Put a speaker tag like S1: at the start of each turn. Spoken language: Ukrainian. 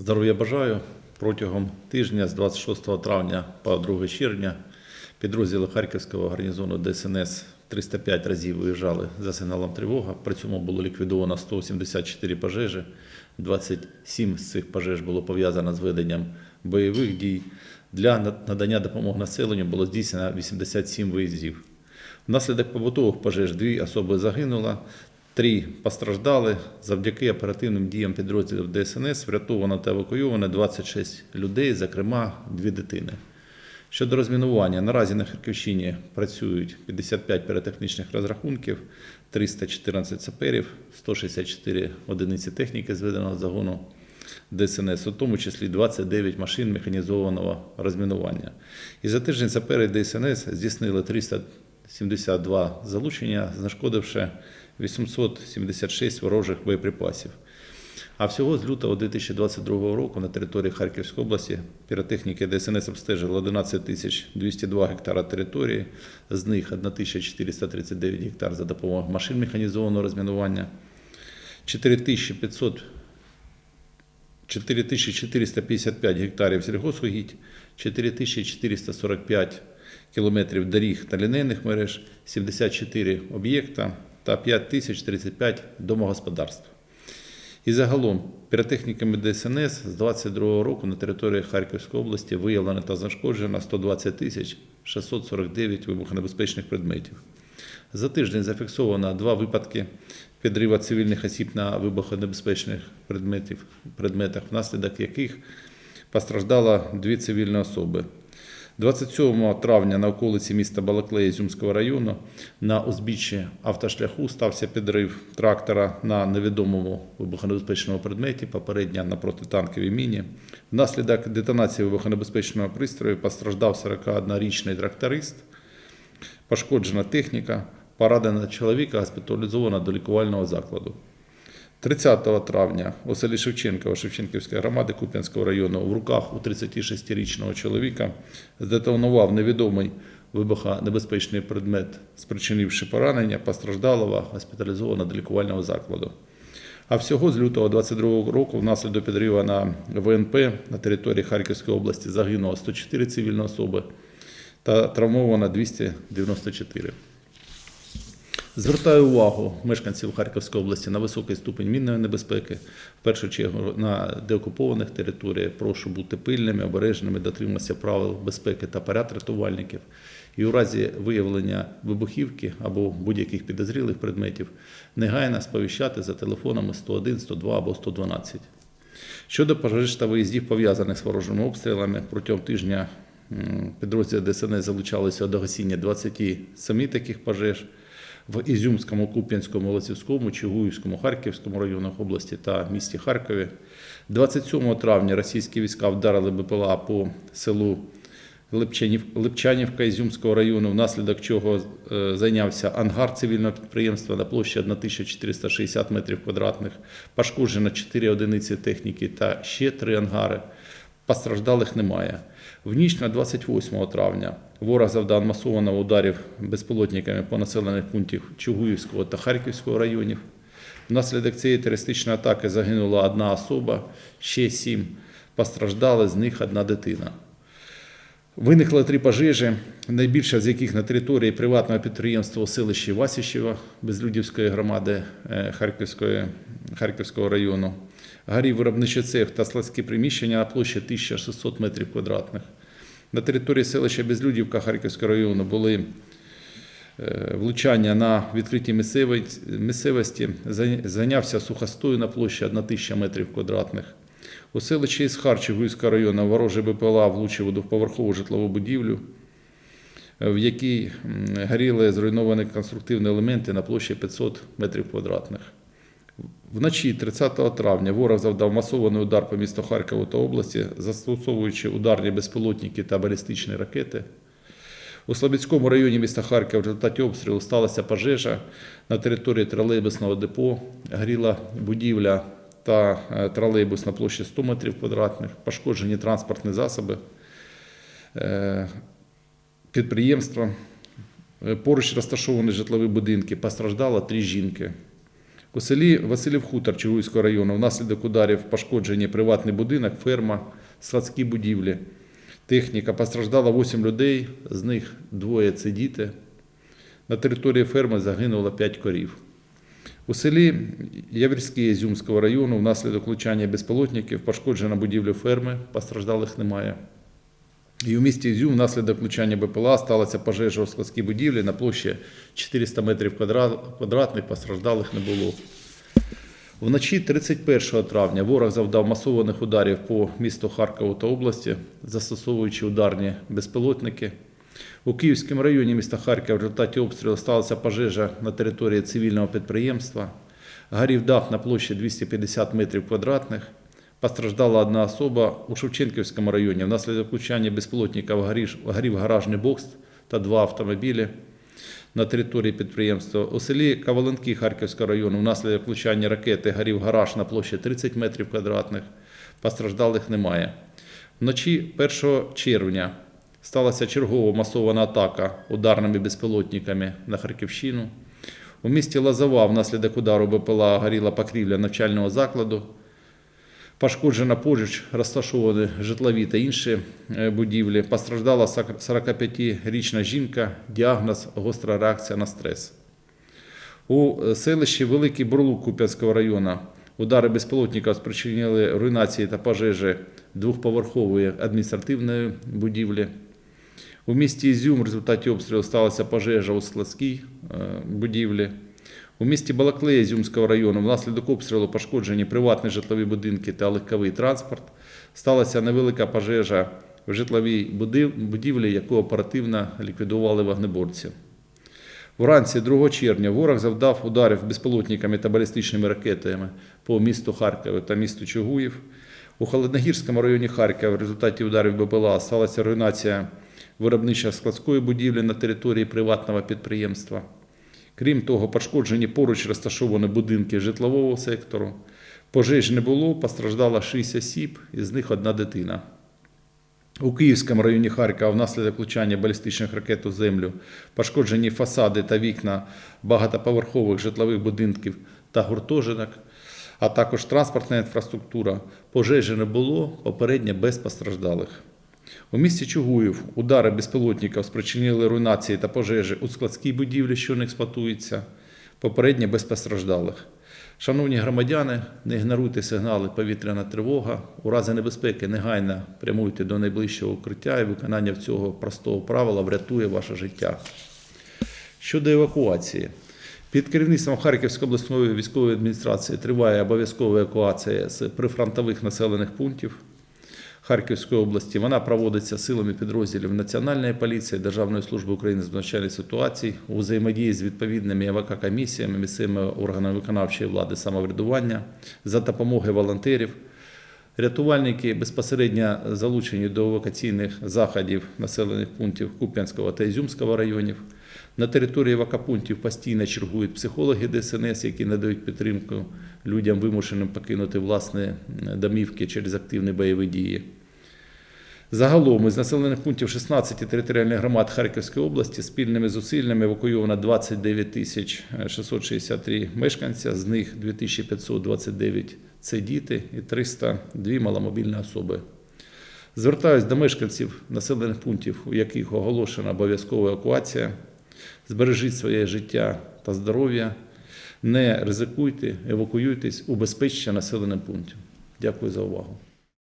S1: Здоров'я бажаю. Протягом тижня з 26 травня по 2 червня підрозділи Харківського гарнізону ДСНС 305 разів виїжджали за сигналом тривога. При цьому було ліквідовано 174 пожежі. 27 з цих пожеж було пов'язано з веденням бойових дій. Для надання допомоги населенню було здійснено 87 виїздів. Внаслідок побутових пожеж дві особи загинуло, три постраждали. Завдяки оперативним діям підрозділів ДСНС врятовано та евакуйовано 26 людей, зокрема дві дитини. Щодо розмінування, наразі на Харківщині працюють 55 піротехнічних розрахунків, 314 саперів, 164 одиниці техніки зведеного загону ДСНС, у тому числі 29 машин механізованого розмінування. І за тиждень сапери ДСНС здійснили 372 залучення, знешкодивши 876 ворожих боєприпасів. А всього з лютого 2022 року на території Харківської області піротехніки ДСНС обстежили 11 тисяч 202 гектара території, з них 1439 гектар за допомогою машин механізованого розмінування, 4500 4455 гектарів сільгосугідь, 4445 кілометрів доріг та лінейних мереж, 74 об'єкта та 5035 домогосподарств. І загалом піротехніками ДСНС з 22 року на території Харківської області виявлено та знешкоджено 120 тисяч 649 вибухонебезпечних предметів. За тиждень зафіксовано два випадки підриву цивільних осіб на вибухонебезпечних предметів, предметах, внаслідок яких постраждало дві цивільні особи. 27 травня на околиці міста Балаклеї Зюмського району на узбіччі автошляху стався підрив трактора на невідомому вибухонебезпечному предметі, попередньо на протитанковій міні. Внаслідок детонації вибухонебезпечного пристрою постраждав 41-річний тракторист, пошкоджена техніка, поранена чоловіка госпіталізована до лікувального закладу. 30 травня у селі Шевченково Шевченківської громади Куп'янського району в руках у 36-річного чоловіка здетонував невідомий вибухонебезпечний предмет, спричинивши поранення постраждалого, госпіталізовано до лікувального закладу. А всього з лютого 22 року внаслідок підриву на ВНП на території Харківської області загинуло 104 цивільні особи та травмовано 294. Звертаю увагу мешканців Харківської області на високий ступень мінної небезпеки. В першу чергу на деокупованих територіях прошу бути пильними, обережними, дотримуватися правил безпеки та поряд рятувальників. І у разі виявлення вибухівки або будь-яких підозрілих предметів негайно сповіщати за телефонами 101, 102 або 112. Щодо пожеж та виїздів, пов'язаних з ворожими обстрілами, протягом тижня підрозділи ДСНС залучалися до гасіння 27 таких пожеж в Ізюмському, Куп'янському, Лосівському, Чугуївському, Харківському районах області та місті Харкові. 27 травня російські війська вдарили БПЛА по селу Липчанівка Ізюмського району, внаслідок чого е, зайнявся ангар цивільного підприємства на площі 1460 метрів квадратних, пошкоджено 4 одиниці техніки та ще 3 ангари. Постраждалих немає. В ніч на 28 травня ворог завдав масованого ударів безпілотниками по населених пунктах Чугуївського та Харківського районів. Внаслідок цієї терористичної атаки загинула одна особа, ще сім постраждали, з них одна дитина. Виникли три пожежі, найбільша з яких на території приватного підприємства у селищі Васіщева Безлюдівської громади е, Харківської, Харківського району. Горів виробничий цех та складські приміщення на площі 1600 метрів квадратних. На території селища Безлюдівка Харківського району були е, влучання на відкритій місцевості. Зайнявся сухостою на площі 1000 метрів квадратних. У селищі із Харчівського району ворожий БПЛА влучив у двоповерхову житлову будівлю, в якій горіли зруйновані конструктивні елементи на площі 500 метрів квадратних. Вночі 30 травня ворог завдав масований удар по місту Харкову та області, застосовуючи ударні безпілотники та балістичні ракети. У Слобідському районі міста Харкова в результаті обстрілу сталася пожежа на території тролейбусного депо. Горіла будівля та е, тролейбус на площі 100 метрів квадратних, пошкоджені транспортні засоби е, підприємства. Е, Поруч розташовані житлові будинки. Постраждало три жінки. У селі Василів Хутор Чугуйського району внаслідок ударів пошкоджені приватний будинок, ферма, складські будівлі. Техніка постраждала 8 людей, з них двоє це діти. На території ферми загинуло 5 корів. У селі Явірське Ізюмського району внаслідок влучання безпілотників пошкоджена будівля ферми, постраждалих немає. І у місті Ізюм внаслідок влучання БПЛА сталася пожежа у складській будівлі на площі 400 метрів квадратних, постраждалих не було. Вночі 31 травня ворог завдав масованих ударів по місту Харкову та області, застосовуючи ударні безпілотники. У Київському районі міста Харкова в результаті обстрілу сталася пожежа на території цивільного підприємства. Горів дах на площі 250 метрів квадратних. Постраждала одна особа у Шевченківському районі. Внаслідок влучання безпілотника горів, гаражний бокс та два автомобілі на території підприємства. У селі Каваленки Харківського району внаслідок влучання ракети горів гараж на площі 30 метрів квадратних. Постраждалих немає. Вночі 1 червня сталася чергова масована атака ударними безпілотниками на Харківщину. У місті Лазова внаслідок удару БПЛА горіла покрівля навчального закладу. Пошкоджена поруч розташовані житлові та інші е, будівлі. Постраждала 45-річна жінка, діагноз гостра реакція на стрес. У е, селищі Великий Бурлук Куп'янського району удари безпілотника спричинили руйнації та пожежі двохповерхової адміністративної будівлі. У місті Ізюм в результаті обстрілу сталася пожежа у складській е, будівлі. У місті Балаклея Ізюмського району внаслідок обстрілу пошкоджені приватні житлові будинки та легковий транспорт. Сталася невелика пожежа в житловій будівлі, яку оперативно ліквідували вогнеборці. Вранці 2 червня ворог завдав ударів безпілотниками та балістичними ракетами по місту Харкові та місту Чугуїв. У Холодногірському районі Харкова в результаті ударів БПЛА сталася руйнація виробничо складської будівлі на території приватного підприємства. Крім того, пошкоджені поруч розташовані будинки житлового сектору. Пожеж не було, постраждало 6 осіб, із них одна дитина. У Київському районі Харкова внаслідок влучання балістичних ракет у землю пошкоджені фасади та вікна багатоповерхових житлових будинків та гуртожиток, а також транспортна інфраструктура. Пожежі не було, попередньо без постраждалих. У місті Чугуїв удари безпілотників спричинили руйнації та пожежі у складській будівлі, що не експлуатується, попередньо без постраждалих. Шановні громадяни, не ігноруйте сигнали повітряна тривога. У разі небезпеки негайно прямуйте до найближчого укриття і виконання цього простого правила врятує ваше життя. Щодо евакуації. Під керівництвом Харківської обласної військової адміністрації триває обов'язкова евакуація з прифронтових населених пунктів Харківської області. Вона проводиться силами підрозділів Національної поліції, Державної служби України з надзвичайних ситуацій у взаємодії з відповідними ЕВК-комісіями, місцевими органами виконавчої влади самоврядування за допомогою волонтерів. Рятувальники безпосередньо залучені до евакуаційних заходів населених пунктів Куп'янського та Ізюмського районів. На території евакопунктів постійно чергують психологи ДСНС, які надають підтримку людям, вимушеним покинути власні домівки через активні бойові дії. Загалом із населених пунктів 16 територіальних громад Харківської області спільними зусиллями евакуйовано 29 тисяч 663 мешканця, з них 2529 – це діти і 302 маломобільні особи. Звертаюсь до мешканців населених пунктів, у яких оголошена обов'язкова евакуація. Збережіть своє життя та здоров'я, не ризикуйте, евакуюйтесь у безпечні населені пункти. Дякую за увагу.